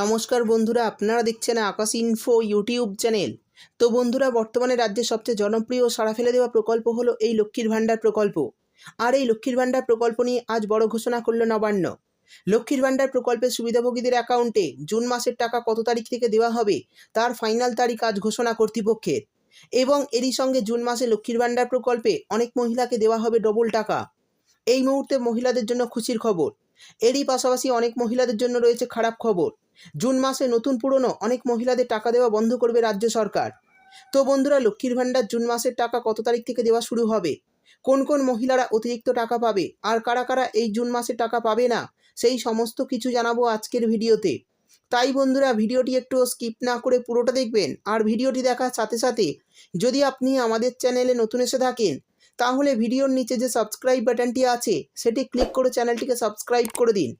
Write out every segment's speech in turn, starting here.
নমস্কার বন্ধুরা, আপনারা দেখছেন আকাশ ইনফো ইউটিউব চ্যানেল তো বন্ধুরা, বর্তমানে রাজ্যের সবচেয়ে জনপ্রিয় সাড়া ফেলে দেওয়া প্রকল্প হলো এই লক্ষ্মীর ভাণ্ডার প্রকল্প। আর এই লক্ষ্মীর ভাণ্ডার প্রকল্প নিয়ে আজ বড় ঘোষণা করল নবান্ন। লক্ষ্মীর ভাণ্ডার প্রকল্পের সুবিধাভোগীদের অ্যাকাউন্টে জুন মাসের টাকা কত তারিখ থেকে দেওয়া হবে, তার ফাইনাল তারিখ আজ ঘোষণা কর্তৃপক্ষের। এবং এরই সঙ্গে জুন মাসে লক্ষ্মীর ভাণ্ডার প্রকল্পে অনেক মহিলাকে দেওয়া হবে ডবল টাকা। এই মুহূর্তে মহিলাদের জন্য খুশির খবর। এরই পাশাপাশি অনেক মহিলাদের জন্য রয়েছে খারাপ খবর। জুন মাসে নতুন পুরনো অনেক মহিলাদের টাকা দেওয়া বন্ধ করবে রাজ্য সরকার। তো বন্ধুরা, লক্ষ্মীর ভাণ্ডার জুন মাসের টাকা কত তারিখ থেকে দেওয়া শুরু হবে? কোন কোন মহিলারা অতিরিক্ত টাকা পাবে? আর কারা কারা এই জুন মাসে টাকা পাবে না? সেই সমস্ত কিছু জানাব আজকের ভিডিওতে। তাই বন্ধুরা, ভিডিওটি একটু স্কিপ না করে পুরোটা দেখবেন আর ভিডিওটি দেখার সাথে সাথে যদি আপনি আমাদের চ্যানেলে নতুন এসে থাকেন, তাহলে ভিডিওর নিচে যে সাবস্ক্রাইব বাটনটি আছে, সেটি ক্লিক করে চ্যানেলটিকে সাবস্ক্রাইব করে দিন।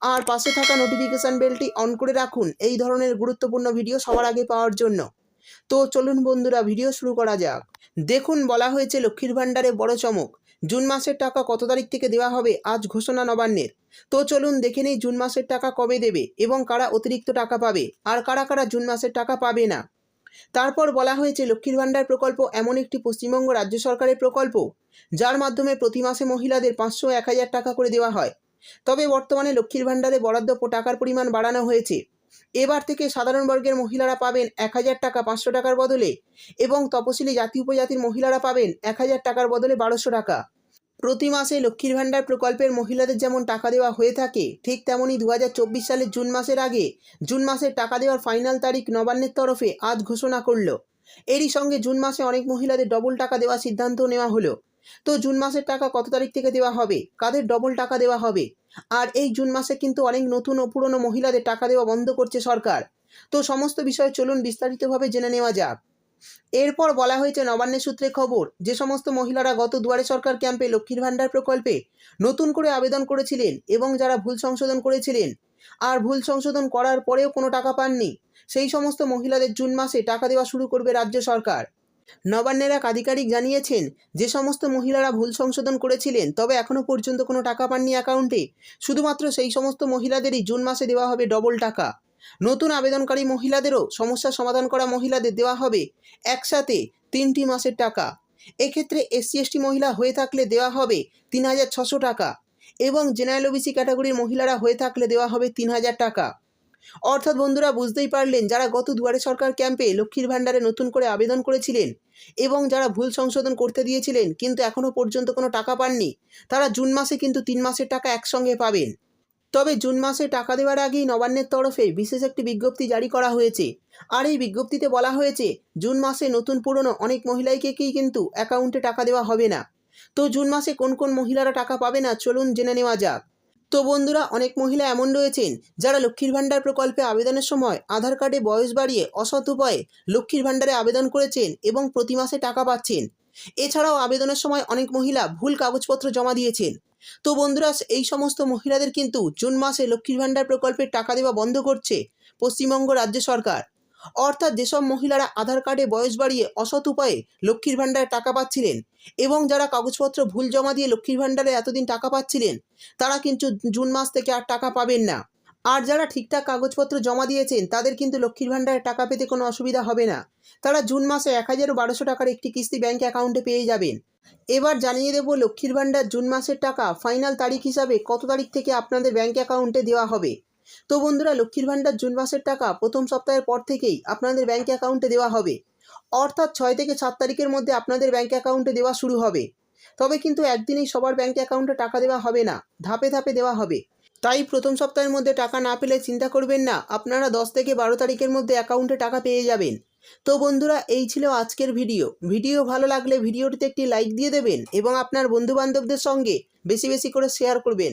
আর পাশে থাকা নোটিফিকেশান বেলটি অন করে রাখুন। এই ধরনের গুরুত্বপূর্ণ ভিডিও সবার আগে পাওয়ার জন্য। তো চলুন বন্ধুরা ভিডিও শুরু করা যাক। দেখুন, বলা হয়েছে লক্ষ্মীর ভাণ্ডারে বড় চমক। জুন মাসের টাকা কত তারিখ থেকে দেওয়া হবে আজ ঘোষণা নবান্নের। তো চলুন দেখে নেই জুন মাসের টাকা কবে দেবে এবং কারা অতিরিক্ত টাকা পাবে আর কারা কারা জুন মাসের টাকা পাবে না। তারপর বলা হয়েছে লক্ষ্মীর ভাণ্ডার প্রকল্প এমন একটি পশ্চিমবঙ্গ রাজ্য সরকারের প্রকল্প, যার মাধ্যমে প্রতি মাসে মহিলাদের পাঁচশো এক হাজার টাকা করে দেওয়া হয়। তবে বর্তমানে লক্ষ্মীর ভাণ্ডারে বরাদ্দ টাকার পরিমাণ বাড়ানো হয়েছে। এবার থেকে সাধারণ বর্গের মহিলারা পাবেন এক হাজার টাকা পাঁচশো টাকার বদলে এবং তপশিলি জাতি উপজাতির মহিলারা পাবেন এক হাজার টাকার বদলে বারোশো টাকা। প্রতি মাসে লক্ষ্মীর ভাণ্ডার প্রকল্পের মহিলাদের যেমন টাকা দেওয়া হয়ে থাকে, ঠিক তেমনই দুহাজার চব্বিশ সালের জুন মাসের আগে জুন মাসের টাকা দেওয়ার ফাইনাল তারিখ নবান্নের তরফে আজ ঘোষণা করল। এরই সঙ্গে জুন মাসে অনেক মহিলাদের ডবল টাকা দেওয়ার সিদ্ধান্ত নেওয়া হলো। তো জুন মাসের টাকা কত তারিখ থেকে দেওয়া হবে? কাদের ডবল টাকা দেওয়া হবে? আর এই জুন মাসে কিন্তু অনেক নতুন ও পুরনো মহিলাদের টাকা দেওয়া বন্ধ করছে সরকার। তো সমস্ত বিষয়ে চলুন বিস্তারিতভাবে জেনে নেওয়া যাক। এরপর বলা হয়েছে নবান্নের সূত্রে খবর, যে সমস্ত মহিলারা গত দুয়ারে সরকার ক্যাম্পে লক্ষ্মীর ভাণ্ডার প্রকল্পে নতুন করে আবেদন করেছিলেন এবং যারা ভুল সংশোধন করেছিলেন, আর ভুল সংশোধন করার পরেও কোনো টাকা পাননি, সেই সমস্ত মহিলাদের জুন মাসে টাকা দেওয়া শুরু করবে রাজ্য সরকার। নবান্নের এক আধিকারিক জানিয়েছেন, যে সমস্ত মহিলারা ভুল সংশোধন করেছিলেন, তবে এখনও পর্যন্ত কোনো টাকা পাননি অ্যাকাউন্টে। শুধুমাত্র সেই সমস্ত মহিলাদেরই জুন মাসে দেওয়া হবে ডবল টাকা। নতুন আবেদনকারী মহিলাদেরও সমস্যা সমাধান করা মহিলাদের দেওয়া হবে একসাথে তিনটি মাসের টাকা। এক্ষেত্রে এসসি, এসটি মহিলা হয়ে থাকলে দেওয়া হবে তিন হাজার ছশো টাকা এবং জেনারেল ওবিসি ক্যাটাগরির মহিলারা হয়ে থাকলে দেওয়া হবে তিন হাজার টাকা। অর্থাৎ বন্ধুরা বুঝতেই পারলেন যারা গত দুয়ারে সরকার ক্যাম্পে লক্ষ্মীর ভাণ্ডারে নতুন করে আবেদন করেছিলেন এবং যারা ভুল সংশোধন করতে দিয়েছিলেন কিন্তু এখনও পর্যন্ত কোনো টাকা পাননি, তারা জুন মাসে কিন্তু তিন মাসের টাকা একসঙ্গে পাবেন। তবে জুন মাসে টাকা দেওয়ার আগেই নবান্নের তরফে বিশেষ একটি বিজ্ঞপ্তি জারি করা হয়েছে। আর এই বিজ্ঞপ্তিতে বলা হয়েছে, জুন মাসে নতুন পুরনো অনেক মহিলাকেই কিন্তু অ্যাকাউন্টে টাকা দেওয়া হবে না। তো জুন মাসে কোন কোন মহিলারা টাকা পাবে না চলুন জেনে নেওয়া যাক। তো বন্ধুরা, অনেক মহিলা এমন রয়েছেন যারা লক্ষ্মীর ভাণ্ডার প্রকল্পে আবেদনের সময় আধার কার্ডে বয়স বাড়িয়ে অসৎ উপায়ে লক্ষ্মীর ভাণ্ডারে আবেদন করেছেন এবং প্রতি মাসে টাকা পাচ্ছেন। এছাড়াও আবেদনের সময় অনেক মহিলা ভুল কাগজপত্র জমা দিয়েছেন। তো বন্ধুরা, এই সমস্ত মহিলাদের কিন্তু জুন মাসে লক্ষ্মীর ভাণ্ডার প্রকল্পের টাকা দেওয়া বন্ধ করছে পশ্চিমবঙ্গ রাজ্য সরকার। অর্থাৎ যেসব মহিলারা আধার কার্ডে বয়স বাড়িয়ে অসৎ উপায়ে লক্ষ্মীর ভাণ্ডারে টাকা পাচ্ছিলেন এবং যারা কাগজপত্র ভুল জমা দিয়ে লক্ষ্মীর ভাণ্ডারে এতদিন টাকা পাচ্ছিলেন, তারা কিন্তু জুন মাস থেকে আর টাকা পাবেন না। আর যারা ঠিকঠাক কাগজপত্র জমা দিয়েছেন, তাদের কিন্তু লক্ষ্মীর ভাণ্ডারে টাকা পেতে কোনো অসুবিধা হবে না। তারা জুন মাসে এক হাজার বারোশো টাকার একটি কিস্তি ব্যাঙ্ক অ্যাকাউন্টে পেয়ে যাবেন। এবার জানিয়ে দেব লক্ষ্মীর ভাণ্ডার জুন মাসের টাকা ফাইনাল তারিখ হিসাবে কত তারিখ থেকে আপনাদের ব্যাঙ্ক অ্যাকাউন্টে দেওয়া হবে। তো বন্ধুরা, লক্ষ্মীর ভাণ্ডার জুন মাসের টাকা প্রথম সপ্তাহের পর থেকেই আপনাদের ব্যাঙ্ক অ্যাকাউন্টে দেওয়া হবে। অর্থাৎ ছয় থেকে সাত তারিখের মধ্যে আপনাদের ব্যাঙ্ক অ্যাকাউন্টে দেওয়া শুরু হবে। তবে কিন্তু একদিনেই সবার ব্যাঙ্ক অ্যাকাউন্টে টাকা দেওয়া হবে না, ধাপে ধাপে দেওয়া হবে। তাই প্রথম সপ্তাহের মধ্যে টাকা না পেলে চিন্তা করবেন না, আপনারা দশ থেকে বারো তারিখের মধ্যে অ্যাকাউন্টে টাকা পেয়ে যাবেন। তো বন্ধুরা, এই ছিল আজকের ভিডিও। ভিডিও ভালো লাগলে ভিডিওটিতে একটি লাইক দিয়ে দেবেন এবং আপনার বন্ধুবান্ধবদের সঙ্গে বেশি বেশি করে শেয়ার করবেন।